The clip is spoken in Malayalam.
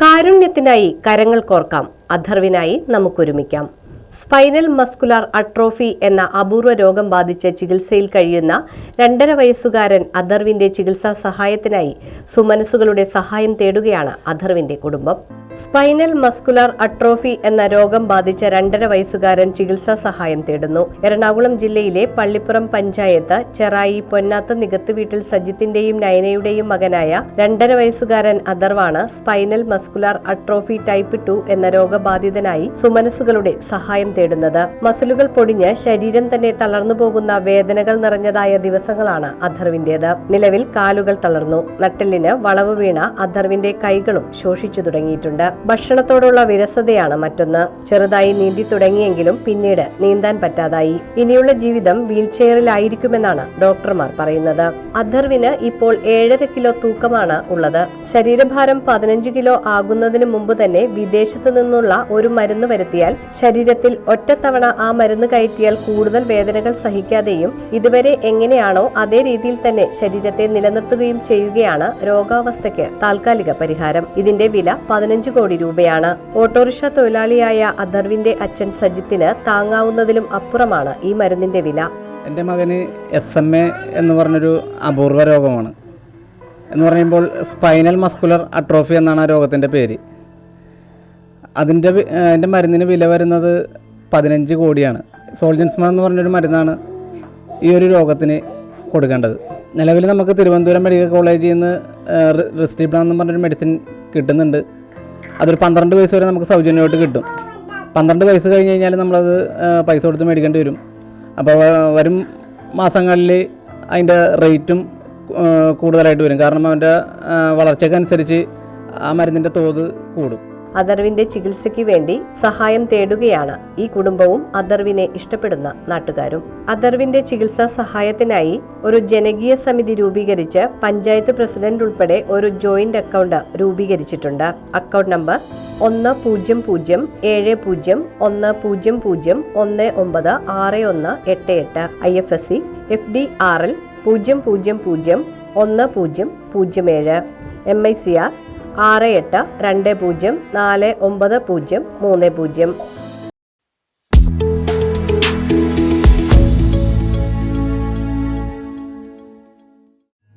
കാരുണ്യത്തിനായി കരങ്ങൾ കോർക്കാം. അധർവിനായി നമുക്കൊരുമിക്കാം. സ്പൈനൽ മസ്കുലാർ അട്രോഫി എന്ന അപൂർവ രോഗം ബാധിച്ച് ചികിത്സയിൽ കഴിയുന്ന രണ്ടര വയസ്സുകാരൻ അധർവിന്റെ ചികിത്സാ സഹായത്തിനായി സുമനസുകളുടെ സഹായം തേടുകയാണ് അധർവിന്റെ കുടുംബം. സ്പൈനൽ മസ്കുലാർ അട്രോഫി എന്ന രോഗം ബാധിച്ച രണ്ടര വയസ്സുകാരൻ ചികിത്സാ സഹായം തേടുന്നു. എറണാകുളം ജില്ലയിലെ പള്ളിപ്പുറം പഞ്ചായത്ത് ചെറായി പൊന്നാത്ത നികത്ത് വീട്ടിൽ സജിത്തിന്റെയും നയനയുടെയും മകനായ രണ്ടര വയസ്സുകാരൻ അഥർവാണ് spinal muscular atrophy type two എന്ന രോഗബാധിതനായി സുമനസുകളുടെ സഹായം തേടുന്നത്. മസിലുകൾ പൊടിഞ്ഞ് ശരീരം തന്നെ തളർന്നു പോകുന്ന വേദനകൾ നിറഞ്ഞതായ ദിവസങ്ങളാണ് അഥർവിന്റേത് നിലവിൽ കാലുകൾ തളർന്നു. നട്ടെല്ലിന് വളവ് വീണ അഥർവിന്റെ കൈകളും ശോഷിച്ചു തുടങ്ങിയിട്ടുണ്ട്. ഭക്ഷണത്തോടുള്ള വിരസതയാണ് മറ്റൊന്ന്. ചെറുതായി നീന്തി തുടങ്ങിയെങ്കിലും പിന്നീട് നീന്താൻ പറ്റാതായി. ഇനിയുള്ള ജീവിതം വീൽചെയറിലായിരിക്കുമെന്നാണ് ഡോക്ടർമാർ പറയുന്നത്. അഥർവിന് ഇപ്പോൾ ഏഴര കിലോ തൂക്കമാണ് ഉള്ളത്. ശരീരഭാരം പതിനഞ്ച് കിലോ ആകുന്നതിന് മുമ്പ് തന്നെ വിദേശത്തു നിന്നുള്ള ഒരു മരുന്ന് വരുത്തിയാൽ ശരീരത്തിൽ ഒറ്റത്തവണ ആ മരുന്ന് കയറ്റിയാൽ കൂടുതൽ വേദനകൾ സഹിക്കാതെയും ഇതുവരെ എങ്ങനെയാണോ അതേ രീതിയിൽ തന്നെ ശരീരത്തെ നിലനിർത്തുകയും ചെയ്യുകയാണ് രോഗാവസ്ഥയ്ക്ക് താൽക്കാലിക പരിഹാരം. ഇതിന്റെ വില പതിനഞ്ച് കോടി രൂപയാണ്. ഓട്ടോറിക്ഷ തൊഴിലാളിയായ അധർവിന്റെ അച്ഛൻ സജിത്തിന് താങ്ങാവുന്നതിലും അപ്പുറമാണ് ഈ മരുന്നിന്റെ വില. എന്റെ മകന് എസ് എം എ എന്ന് പറഞ്ഞൊരു അപൂർവ രോഗമാണ്. എന്ന് പറയുമ്പോൾ സ്പൈനൽ മസ്കുലർ അട്രോഫി എന്നാണ് ആ രോഗത്തിന്റെ പേര്. അതിന്റെ അതിന്റെ മരുന്നിന് വില വരുന്നത് പതിനഞ്ച് കോടിയാണ്. സോൾജൻസ്മാർ എന്ന് പറഞ്ഞൊരു മരുന്നാണ് ഈ ഒരു രോഗത്തിന് കൊടുക്കേണ്ടത്. നിലവിൽ നമുക്ക് തിരുവനന്തപുരം മെഡിക്കൽ കോളേജിൽ നിന്ന് റിസ്റ്റിബ്ലാൻ എന്ന് പറഞ്ഞൊരു മെഡിസിൻ കിട്ടുന്നുണ്ട്. അതൊരു പന്ത്രണ്ട് വയസ്സ് വരെ നമുക്ക് സൗജന്യമായിട്ട് കിട്ടും. പന്ത്രണ്ട് വയസ്സ് കഴിഞ്ഞ് കഴിഞ്ഞാൽ നമ്മളത് പൈസ കൊടുത്ത് മേടിക്കേണ്ടി വരും. അപ്പോൾ വരും മാസങ്ങളിൽ അതിന്റെ റേറ്റും കൂടുതലായിട്ട് വരും. കാരണം അവന്റെ വളർച്ചയ്ക്കനുസരിച്ച് ആ മരുന്നിന്റെ തോത് കൂടും. അഥർവിന്റെ ചികിത്സയ്ക്ക് വേണ്ടി സഹായം തേടുകയാണ് ഈ കുടുംബവും അദർവിനെ ഇഷ്ടപ്പെടുന്ന നാട്ടുകാരും. അദർവിന്റെ ചികിത്സാ സഹായത്തിനായി ഒരു ജനകീയ സമിതി രൂപീകരിച്ച് പഞ്ചായത്ത് പ്രസിഡന്റ് ഉൾപ്പെടെ ഒരു ജോയിന്റ് അക്കൗണ്ട് രൂപീകരിച്ചിട്ടുണ്ട്. അക്കൗണ്ട് നമ്പർ ഒന്ന് പൂജ്യം പൂജ്യം ഏഴ് പൂജ്യം ഒന്ന് പൂജ്യം പൂജ്യം ഒന്ന് ഒമ്പത് ആറ് ഒന്ന് എട്ട് എട്ട്. I F S C F D R L പൂജ്യം പൂജ്യം പൂജ്യം ഒന്ന് പൂജ്യം പൂജ്യം ഏഴ്. എം ഐ സി ആർ ആറ് എട്ട് രണ്ട് പൂജ്യം നാല് ഒമ്പത് പൂജ്യം മൂന്ന് പൂജ്യം